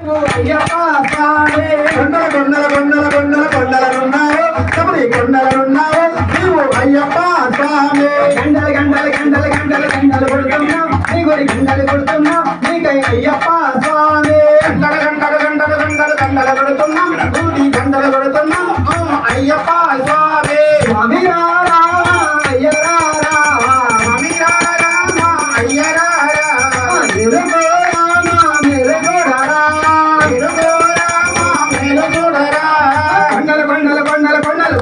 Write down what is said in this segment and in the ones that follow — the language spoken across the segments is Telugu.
అయ్యప్ప స్వామి కొండల కొండల కొండల కొండల కొండలనున్నావు శబరి కొండలనున్నావు నీవు అయ్యప్ప స్వామి గంటలు గంటలు గంటలు గంటలు గంటలు కొడుతున్నావు నీ గుడి గంటలు కొడుతున్నావు నీకై అయ్యప్ప స్వామి గంటలు గంటలు గంటలు గంటలు గంటలు కొడుతున్నాం గుడి గంటలు కొడుతున్నాం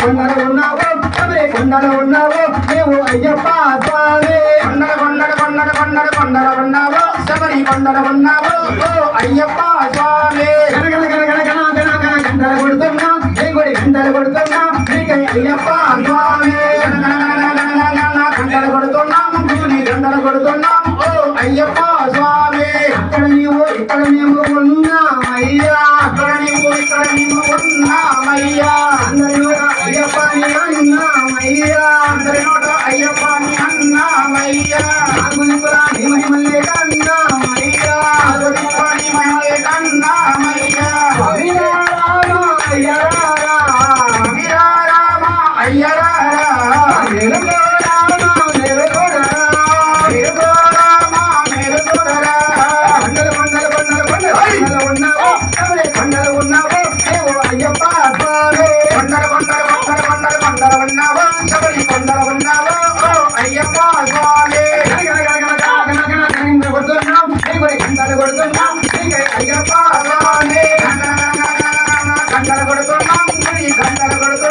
కొండలు కొండలు కొండలు ఉన్నావు శబరి కొండలు ఉన్నావు నీవు అయ్యప్ప స్వామి కొండలు కొండలు కొండలు కొండలు కొండలు ఉన్నావు శబరి కొండలు ఉన్నావు ఓ అయ్యప్ప స్వామి గనగన గనగన గన గన గన గంటలు కొడుతున్నా నీ గుడి గంటలు కొడుతున్నా నీకై అయ్యప్ప స్వామి గంటలు కొడుతున్నాం గుడి గంటలు కొడుతున్నాం ఓ అయ్యప్ప స్వామి అక్కడ నీవు ఇక్కడ మేము ఉన్నామయ్యా అక్కడ నీవు ఇక్కడ నీవు ఉన్నామయ్యా అయ్యప్పని అన్నామయ్యా అందరి నోట అయ్యప్పని అన్నామయ్యా ఆగునిపుల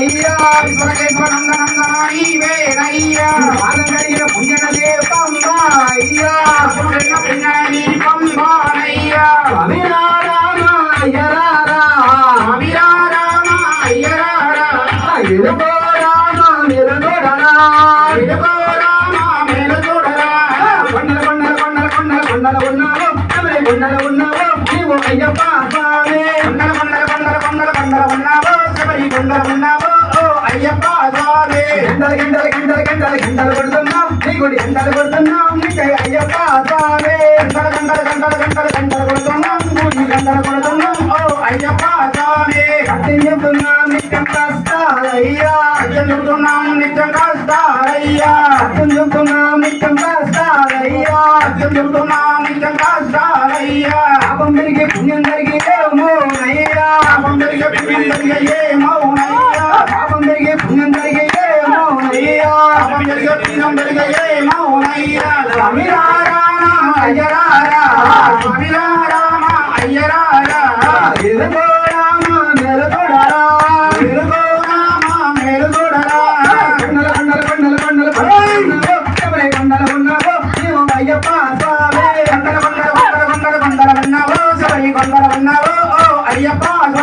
ఓ అయ్యప్ప స్వామి స్వామి రామ అయ్యరారా స్వామి రామ అయ్యా పుణ్యన రామ రామ కొండల కొండల కొండల కొండల కొండల ఉన్నావు కొండల ఉన్నావు నీవు అయ్యప్ప స్వామి కొండల కొండల కొండల కొండల కొండల ఉన్నావు కొండల ఉన్నావు ఓ అయ్యప్ప స్వామి గంటలు గంటలు గంటలు గంటలు గంటలు కొడుతున్నాం. నీ గుడి గంటలు కొడుతున్నాం. నీకై అయ్యప్ప స్వామి గంటలు గంటలు గంటలు గంటలు గంటలు కొడుతున్నాం. గుడి గంటలు కొడుతున్నాం. ఓ అయ్యప్ప స్వామి సత్యం చెప్తున్నాం నిత్యం కష్టాలయ్యా. సత్యం చెప్తున్నాం నిత్యం కష్టాలయ్యా. సత్యం చెప్తున్నాం నిత్యం కష్టాలయ్యా. సత్యం చెప్తున్నాం నిత్యం కష్టాలయ్యా పాపం పెరిగి పుణ్యం జరిగి ఏమోనయ్యా పాపం పెరిగి పుణ్యం జరిగి ఏమోనయ్యా పాపం పెరిగి పుణ్యం జరిగి ఏమోనయ్యా పాపం జరిగి పుణ్యం జరిగి ఏమోనయ్యా స్వామి రామ అయ్యరారా స్వామి రామ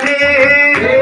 స్వామి శరణ అయ్యప్ప దేవడే